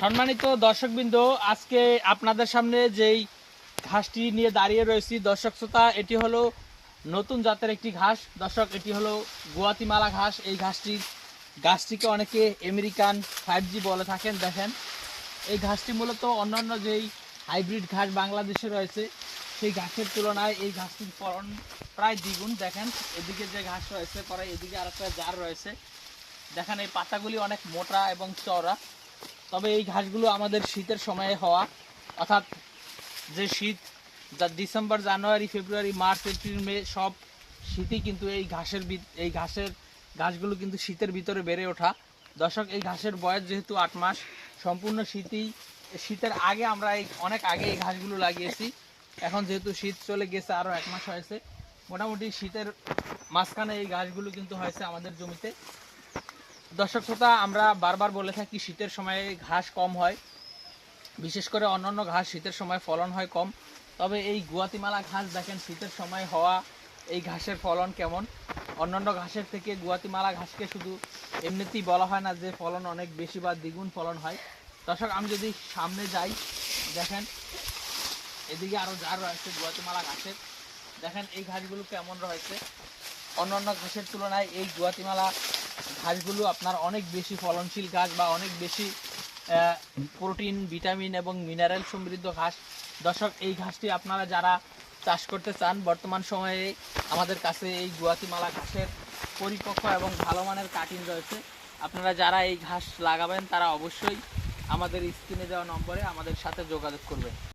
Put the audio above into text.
সম্মানিত দর্শকবৃন্দ, আজকে আপনাদের সামনে যেই ঘাসটি নিয়ে দাঁড়িয়ে রয়েছি, দর্শক শ্রোতা, এটি হলো নতুন জাতের একটি ঘাস। দর্শক, এটি হলো গুয়াতিমালা ঘাস। এই ঘাসটি গাছটিকে অনেকে আমেরিকান ফাইভ জি বলে থাকেন, দেখেন। এই ঘাসটি মূলত অন্যান্য যেই হাইব্রিড ঘাস বাংলাদেশে রয়েছে, সেই ঘাসের তুলনায় এই ঘাসটির ফলন প্রায় দ্বিগুণ। দেখেন, এদিকে যে ঘাস রয়েছে, পরে এদিকে আর একটা জার রয়েছে। দেখেন, এই পাতাগুলি অনেক মোটা এবং চওড়া। তবে এই ঘাসগুলো আমাদের শীতের সময়ে হওয়া, অর্থাৎ যে শীত যা December, January, February, March, April, May, সব শীতই কিন্তু এই ঘাসের এই ঘাসের ঘাসগুলো কিন্তু শীতের ভিতরে বেড়ে ওঠা। দর্শক, এই ঘাসের বয়স যেহেতু আট মাস, সম্পূর্ণ শীতই, শীতের আগে আমরা এই, অনেক আগে এই ঘাসগুলো লাগিয়েছি। এখন যেহেতু শীত চলে গেছে আরও এক মাস হয়েছে, মোটামুটি শীতের মাঝখানে এই ঘাসগুলো কিন্তু হয়েছে আমাদের জমিতে। দর্শক শ্রোতা, আমরা বারবার বলে থাকি শীতের সময়ে ঘাস কম হয়। বিশেষ করে অন্যান্য ঘাস শীতের সময় ফলন হয় কম। তবে এই গুয়াতিমালা ঘাস দেখেন, শীতের সময় হওয়া এই ঘাসের ফলন কেমন? অন্যান্য ঘাসের থেকে গুয়াতিমালা ঘাসকে শুধু এমনিতেই বলা হয় না যে ফলন অনেক বেশি বা দ্বিগুণ ফলন হয়। দর্শক, আমি যদি সামনে যাই, দেখেন, এদিকে আরও যা রয়েছে গুয়াতিমালা ঘাসের। দেখেন, এই ঘাসগুলো কেমন রয়েছে? অন্যান্য ঘাসের তুলনায় এই গুয়াতিমালা ঘাসগুলো আপনার অনেক বেশি ফলনশীল ঘাস বা অনেক বেশি প্রোটিন, ভিটামিন এবং মিনারেল সমৃদ্ধ ঘাস। দর্শক, এই ঘাসটি আপনারা যারা চাষ করতে চান, বর্তমান সময়ে আমাদের কাছে এই গুয়াতিমালা ঘাসের পরিপক্ক এবং ভালো মানের কাটিং রয়েছে। আপনারা যারা এই ঘাস লাগাবেন, তারা অবশ্যই আমাদের স্ক্রিনে দেওয়া নম্বরে আমাদের সাথে যোগাযোগ করবেন।